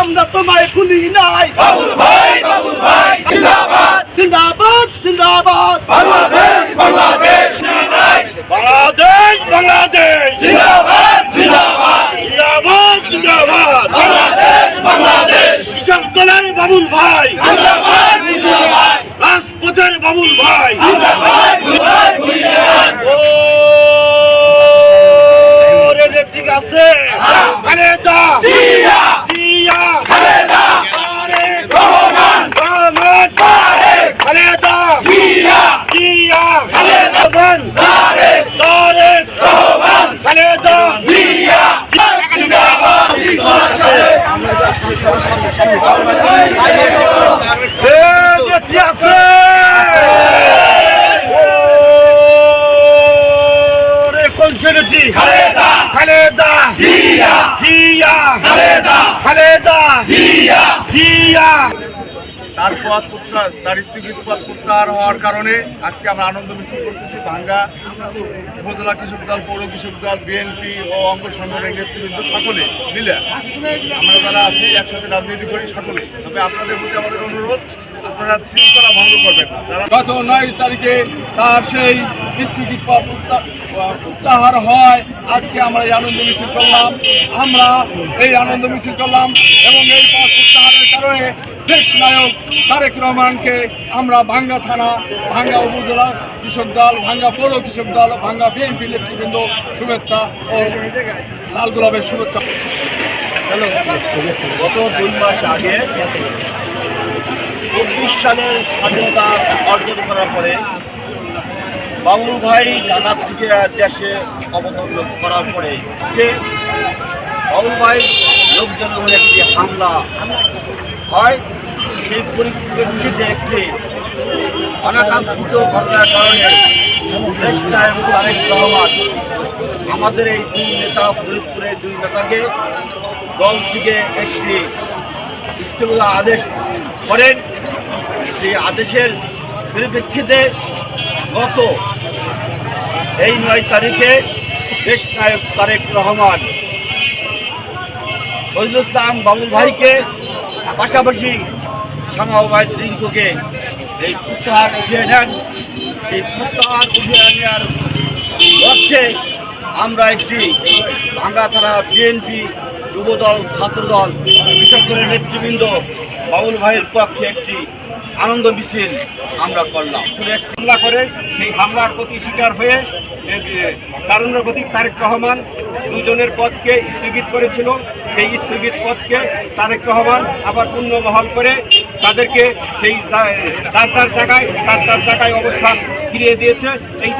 আমরা তোমায় ভুলি নাই। বাবুল ভাই বাবুল ভাই জিন্দাবাদ। জিন্দাবাদ জিন্দাবাদ। বাংলাদেশ বাংলাদেশ বাংলাদেশ বাংলাদেশ। জিন্দাবাদ জিন্দাবাদ। জিন্দাবাদ জিন্দাবাদ। বাংলাদেশ বাংলাদেশ। কৃষক দলের বাবুল ভাই। জিন্দাবাদ জিন্দাবাদ। রাজপথের বাবুল ভাই। জিন্দাবাদ ভাই ভুলিয়ান ও রে রে ঠিক আছে। খালেদা জিয়া জিয়া খালেদা তারেক রহমান রহমান তারেক খালেদা জিয়া জিয়া খালেদা রহমান তারেক তারেক রহমান খালেদা জিয়া জিন্দাবাদ এ রে ঠিক আছে ও ছেলেটি খালেদা খালেদা জিয়া জিয়া খালেদা খালেদা জিয়া জিয়া তার পথ প্রত্যাহার তার স্থগিত পথ প্রত্যাহার হওয়ার কারণে আজকে আমরা আনন্দ মিছিল করতেছি ভাঙ্গা উপজেলা কৃষক দল পৌর কৃষক দল বিএনপি ও অঙ্গ সংগঠনের নেতৃবৃন্দ সকলে মিলে আমরা যারা আছি একসাথে রাজনীতি করি সকলে। তবে আপনাদের প্রতি আমাদের অনুরোধ আপনারা শৃঙ্খলা ভঙ্গ করবেন গত নয় তারিখে তার সেই প্রত্যা- প্রত্যাহার হয়। আজকে আমরা এই আনন্দ মিছিল করলাম। আমরা এই আনন্দ মিছিল করলাম এবং এই পথ প্রত্যাহারের কারণে দেশ নায়ক তারেক রহমানকে আমরা ভাঙ্গা থানা ভাঙ্গা উপজেলা কৃষক দল ভাঙ্গা পৌর কৃষক দল ভাঙ্গা বিএনপি নেতৃবৃন্দ শুভেচ্ছা ও লাল গোলাপের শুভেচ্ছা। গত দুই মাস আগে চব্বিশ সালের স্বাধীনতা অর্জন করার পরে বাবুল ভাই ডানার থেকে দেশে অবতরণ করার পরে যে বাবুল ভাই লোকজনের একটি হামলা হয়। সেই পরিপ্রেক্ষিতে একটি অনাকাঙ্ক্ষিত ঘটনার কারণে দেশ নায়ক তারেক রহমান আমাদের এই দুই নেতা ফরিদপুরের দুই নেতাকে দল থেকে একটি ইস্তফা আদেশ করেন। সেই আদেশের পরিপ্রেক্ষিতে গত এই নয় তারিখে দেশ নায়ক তারেক রহমান শহীদুল ইসলাম বাবুল ভাইকে পাশাপাশি শ্যামাবাই রিঙ্কুকে এই প্রত্যাহার উঠিয়ে নেন। এই প্রত্যাহার উঠিয়ে নেওয়ার লক্ষ্যে আমরা একটি ভাঙ্গা থানা বিএনপি যুবদল, ছাত্রদল কৃষক দলের নেতৃবৃন্দ বাবুল ভাইয়ের পক্ষে একটি আনন্দ মিছিল আমরা করলাম। হামলা করে, সেই হামলার প্রতি শিকার হয়ে তারুণ্যের প্রতি তারেক রহমান দুজনের পদকে স্থগিত করেছিল। সেই স্থগিত পদকে তারেক রহমান আবার পুনর্বহাল করে তাদেরকে সেই তার তার জায়গায়, তার তার জায়গায় অবস্থান ফিরিয়ে দিয়েছে। এই